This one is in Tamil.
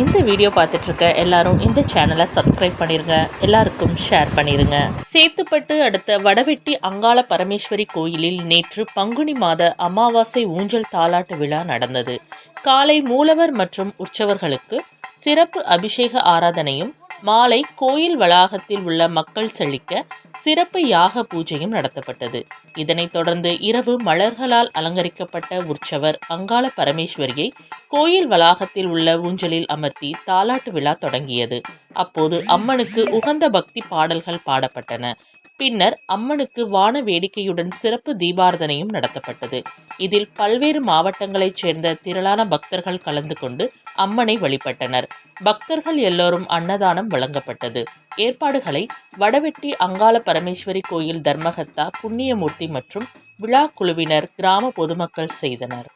இந்த வீடியோ பார்த்துட்டு இருக்க எல்லாரும் இந்த சேனலை சப்ஸ்கிரைப் பண்ணிருங்க. எல்லாருக்கும் ஷேர் பண்ணிருங்க. சேத்துப்பட்டு அடுத்த வடவெட்டி அங்காள பரமேஸ்வரி கோயிலில் நேற்று பங்குனி மாத அமாவாசை ஊஞ்சல் தாலாட்டு விழா நடந்தது. காலை மூலவர் மற்றும் உற்சவர்களுக்கு சிறப்பு அபிஷேக ஆராதனையும் மாலை கோயில் வளாகத்தில் உள்ள மக்கள் செழிக்க சிறப்பு யாக பூஜையும் நடத்தப்பட்டது. இதனைத் தொடர்ந்து இரவு மலர்களால் அலங்கரிக்கப்பட்ட உற்சவர் அங்காள பரமேஸ்வரியை கோயில் வளாகத்தில் உள்ள ஊஞ்சலில் அமர்த்தி தாலாட்டு விழா தொடங்கியது. அப்போது அம்மனுக்கு உகந்த பக்தி பாடல்கள் பாடப்பட்டன. பின்னர் அம்மனுக்கு வான வேடிக்கையுடன் சிறப்பு தீபாரதனையும் நடத்தப்பட்டது. இதில் பல்வேறு மாவட்டங்களைச் சேர்ந்த திரளான பக்தர்கள் கலந்து கொண்டு அம்மனை வழிபட்டனர். பக்தர்கள் எல்லோரும் அன்னதானம் வழங்கப்பட்டது. ஏற்பாடுகளை வடவெட்டி அங்காள பரமேஸ்வரி கோயில் தர்மகத்தா புண்ணியமூர்த்தி மற்றும் விழா குழுவினர் கிராம பொதுமக்கள் செய்தனர்.